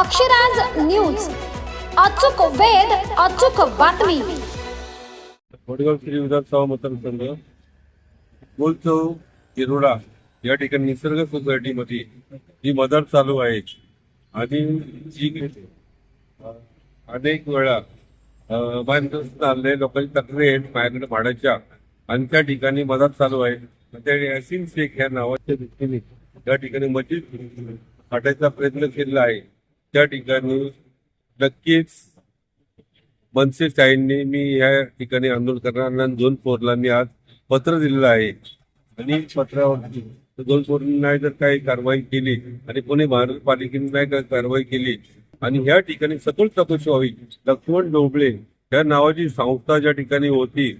Akshraj news. अचूक वेध अचूक बातमी. वडगाव श्री विधानसभा मतदारसंघ गोलचौक येरोडा या ठिकाणी निसर्ग सोसायटीमध्ये ही मदत चालू आहे. आणि जी अनेक वेळा अ, बांधकाम लोकांची तक्रारी आहेत माझ्याकडे भाड्याच्या आणि त्या ठिकाणी मदत चालू आहे. म्हणजे त्या शेख ह्या नावाच्या व्यक्तीने त्या ठिकाणी मस्जिद काढायचा प्रयत्न केलेला आहे. त्या ठिकाणी नक्कीच मनसे साहेबांनी मी या ठिकाणी आंदोलन करणार आणि दोन पोरलांनी आज पत्र दिलेलं आहे. आणि पत्रावरती. दोन पोरांनी नाही जर काही कारवाई केली. आणि पुणे महानगरपालिकेने नाही काही कारवाई केली. आणि या ठिकाणी सखोल चौकशी व्हावी. लक्ष्मण डोबळे या नावाची संस्था ज्या ठिकाणी होती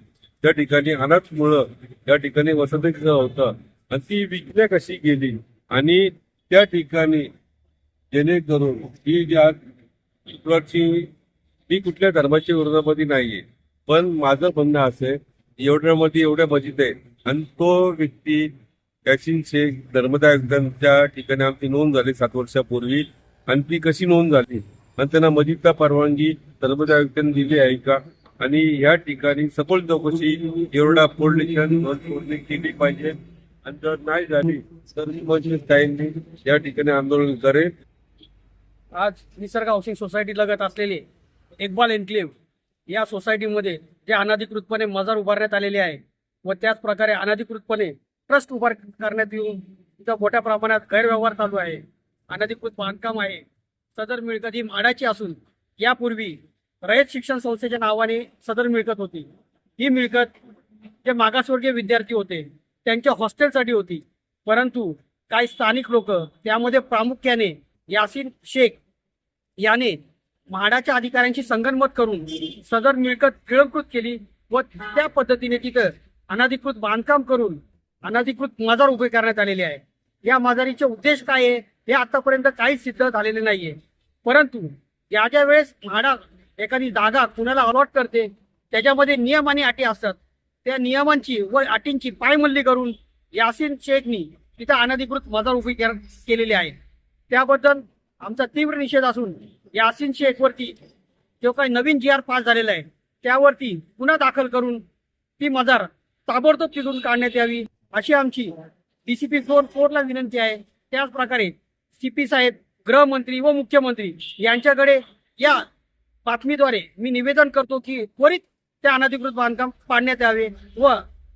त्या ठिकाणी अनाथ मुलं त्या ठिकाणी वसतिगृह होतं. आणि ती विकल्या कशी गेली? आणि त्या ठिकाणी जेणेकरून ही ज्या शुक्रवारची मी कुठल्या धर्माच्या विरोधामध्ये नाहीये. पण माझं म्हणणं असं आहे एवढ्यामध्ये एवढ्या मजिद आहे आणि तो व्यक्ती यासिन शेख धर्मदायकांच्या ठिकाणी आमची नोंद झाली सात वर्षापूर्वी आणि ती कशी नोंद झाली? आणि त्यांना मजिदला परवानगी धर्मदायकांनी दिली आहे का? आणि या ठिकाणी सखोल चौकशी एवढा पोलिटिशन केली पाहिजे. आणि जर नाही झाली तर मी ताईंनी या ठिकाणी आंदोलन करेल आज निसर्ग हाऊसिंग सोसायटी लगत असलेले इक्बाल एन्क्लेव्ह या सोसायटीमध्ये जे अनधिकृतपणे मजार उभारण्यात आलेले आहे व त्याच प्रकारे अनधिकृतपणे ट्रस्ट उभार करण्यात येऊन तिथं मोठ्या प्रमाणात गैरव्यवहार चालू आहे. अनधिकृत बांधकाम आहे. सदर मिळकत ही माडाची असून यापूर्वी रयत शिक्षण संस्थेच्या नावाने सदर मिळकत होती. ही मिळकत जे मागासवर्गीय विद्यार्थी होते त्यांच्या हॉस्टेलसाठी होती. परंतु काही स्थानिक लोक त्यामध्ये प्रामुख्याने यासिन शेख याने म्हाडाच्या अधिकाऱ्यांशी संगनमत करून सदर मिळकत गिळंकृत केली व त्या पद्धतीने तिथं अनाधिकृत बांधकाम करून अनाधिकृत मजार उभे करण्यात आलेले आहे. या मजारीचे उद्देश काय आहे? हे आतापर्यंत काहीच सिद्ध झालेले नाहीये. परंतु या ज्या वेळेस म्हाडा एखादी जागा कुणाला अलॉट करते त्याच्यामध्ये नियम आणि अटी असतात. त्या नियमांची व अटींची पायमल्ली करून यासिन शेखनी तिथं अनधिकृत मजार उभी केलेली आहे त्याबद्दल आमचा तीव्र निषेध असून यासीनशे एकवरती जो काही नवीन जी आर पास झालेला आहे त्यावरती गुन्हा दाखल करून ती मजार ताबडतोब तिथून काढण्यात यावी अशी आमची डी सी पी झोन फोरला विनंती आहे. त्याचप्रकारे सी पी साहेब गृहमंत्री व मुख्यमंत्री यांच्याकडे या बातमीद्वारे मी निवेदन करतो की त्वरित त्या अनधिकृत बांधकाम पाडण्यात यावे व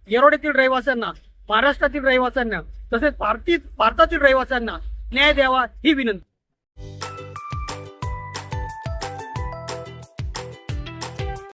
येरोड्यातील रहिवाशांना महाराष्ट्रातील रहिवाशांना तसेच भारतीय भारतातील रहिवाशांना न्याय द्यावा ही विनंती